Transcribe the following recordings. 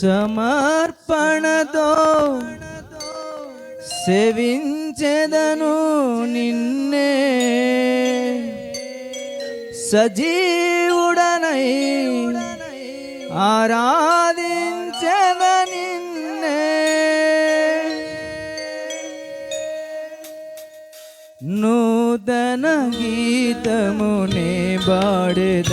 సమర్పణతో సేవించెదను నిన్నే. సజీవుడనై ఆరాధించద నిన్నే. నూతన గీతమునే బాడెద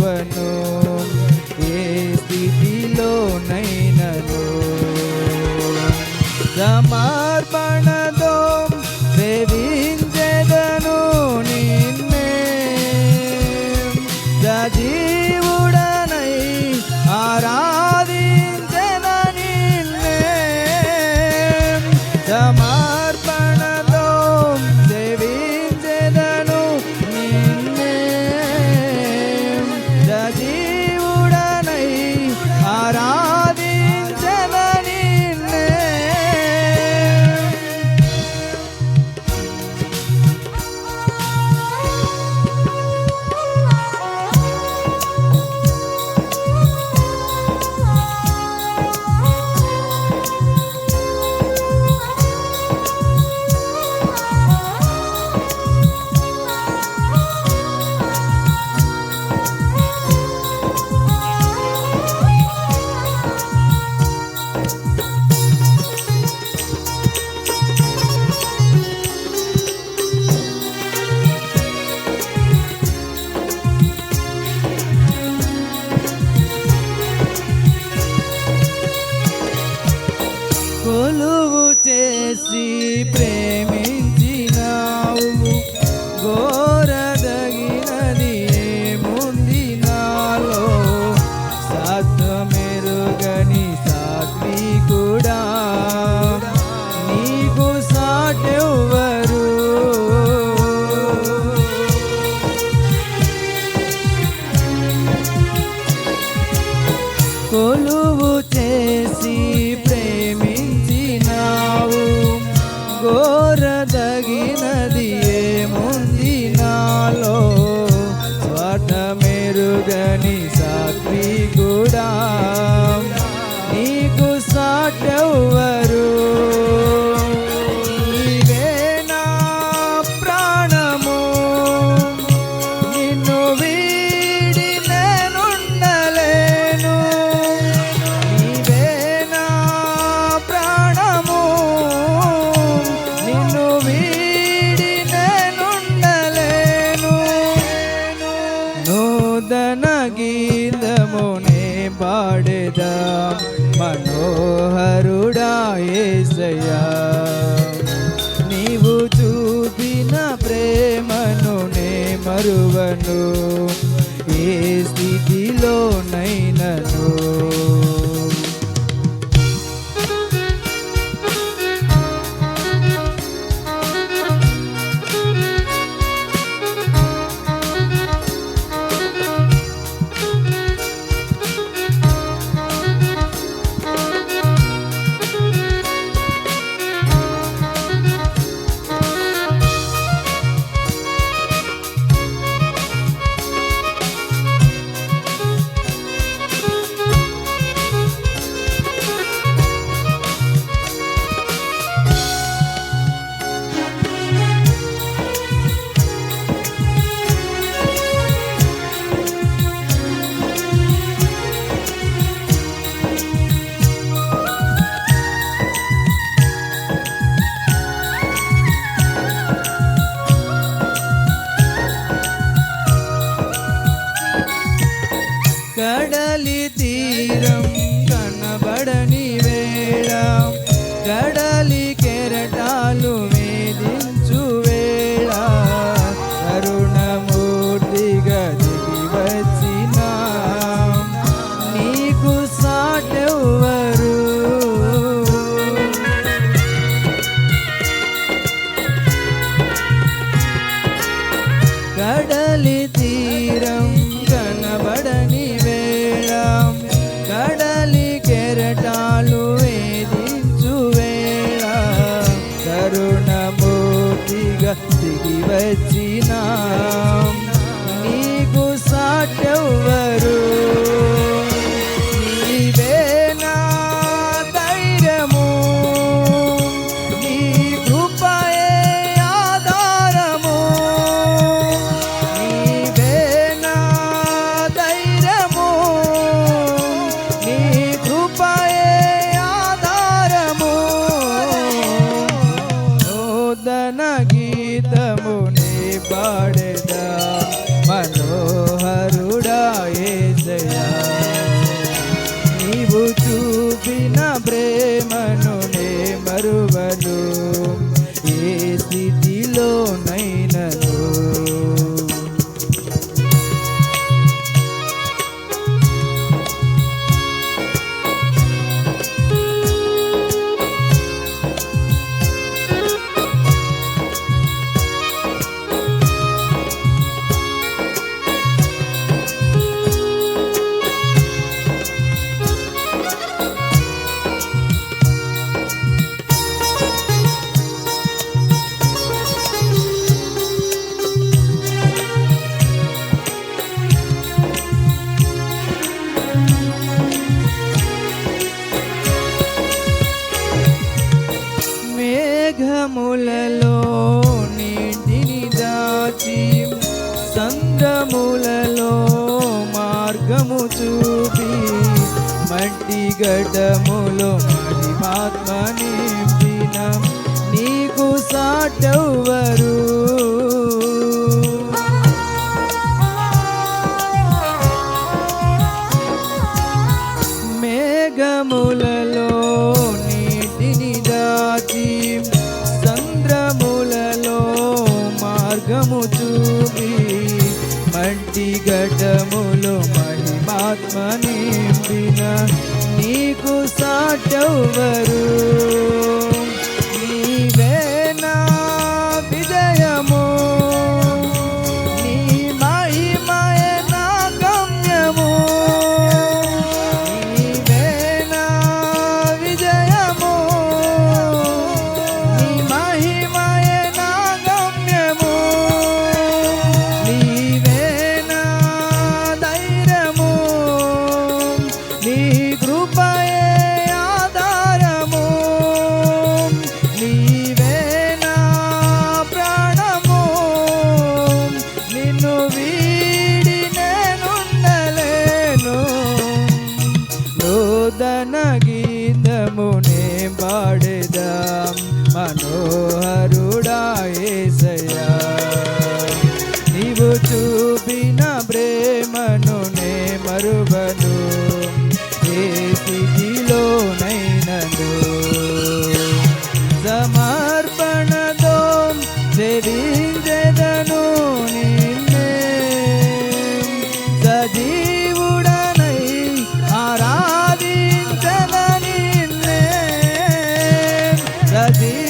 మరువను সকল యేసయ్యా నీవు చూపిన ప్రేమను నే మరువను. ఏ స్థితిలోనైనను items. திகி வச்சினாம் started. మేఘములలో నీటిని దాచి సంద్రములలో మార్గము చూపి మట్టి గడ్డములో మహిమాత్మని నింపి మంటి ఘటములు మహిమాత్మ నింపిన నీకు సాటవరు ನನಗೆ नदी